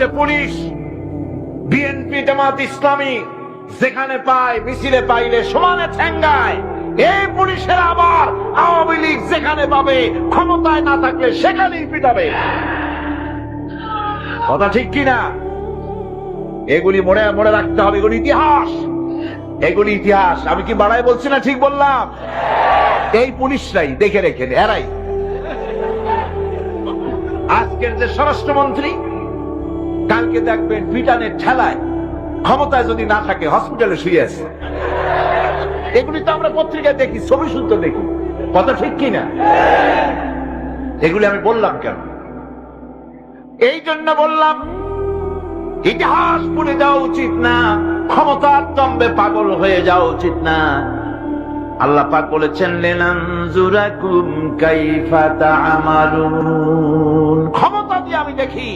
হচ্ছে police BNP Jamaat Islami যেখানে পায়, মিছিলে পাইলে সমানে ঠেঙ্গায়। এই পুলিশের আবার আওয়ামী লীগ যেখানে পাবে, ক্ষমতায় না থাকলে সেখানেই পিটাবে। কথা ঠিক কিনা? এগুলি মনে মনে রাখতে হবে, এগুলি ইতিহাস। এগুলি ইতিহাস। আমি কি বাড়াই বলছি না ঠিক বললাম? এই পুলিশরাই, দেখে রেখে এরাই। আজকের যে স্বরাষ্ট্রমন্ত্রী কালকে দেখবেন পিটানের ঠেলায় ক্ষমতায় যদি না থাকে হসপিটালে শুয়ে আছে। এগুলি তো আমরা পত্রিকায় দেখি, ছবি শুনতে দেখি। কথা ঠিক কিনা? এগুলি আমি বললাম কেন? এই জন্য বললাম, ইতিহাস ভুলে যাওয়া উচিত না, ক্ষমতার দম্বে পাগল হয়ে যাওয়া উচিত না। আল্লাহ পাক বলেছেন লেনানজুরাকুম কাইফা তা'মালুন। ক্ষমতা দিয়ে আমি দেখি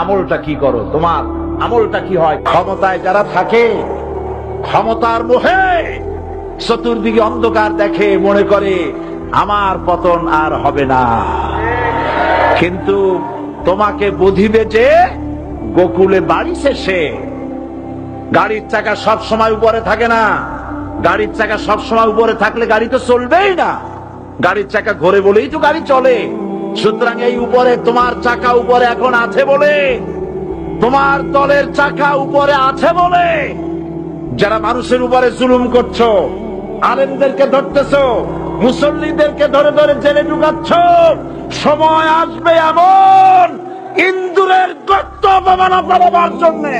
আমলটা কি করো? তোমার আমলটা কি হয়? ক্ষমতায় যারা থাকে, ক্ষমতার মোহে চতুর্দিকে অন্ধকার দেখে মনে করে, আমার পতন আর হবে না। কিন্তু তোমাকে বুঝিবে যে, গোকুলে বাড়ি শেষে গাড়ির চাকা সব সময় উপরে থাকে না। গাড়ির চাকা সব সময় উপরে থাকলে গাড়ি তো চলবেই না। গাড়ির চাকা ঘোরে বলেই তো গাড়ি চলে। সুতরাং এই উপরে তোমার চাকা উপরে এখন আছে বলে, তোমার দলের চাকা উপরে আছে বলে। যারা মানুষের উপরে জুলুম করছ, আলেমদেরকে ধরতেছ, মুসল্লিদেরকে ধরে ধরে জেলে ঢুকাচ্ছ, সময় আসবে এমন ইন্দুরের গর্ত অপমানা পালাবার জন্যে।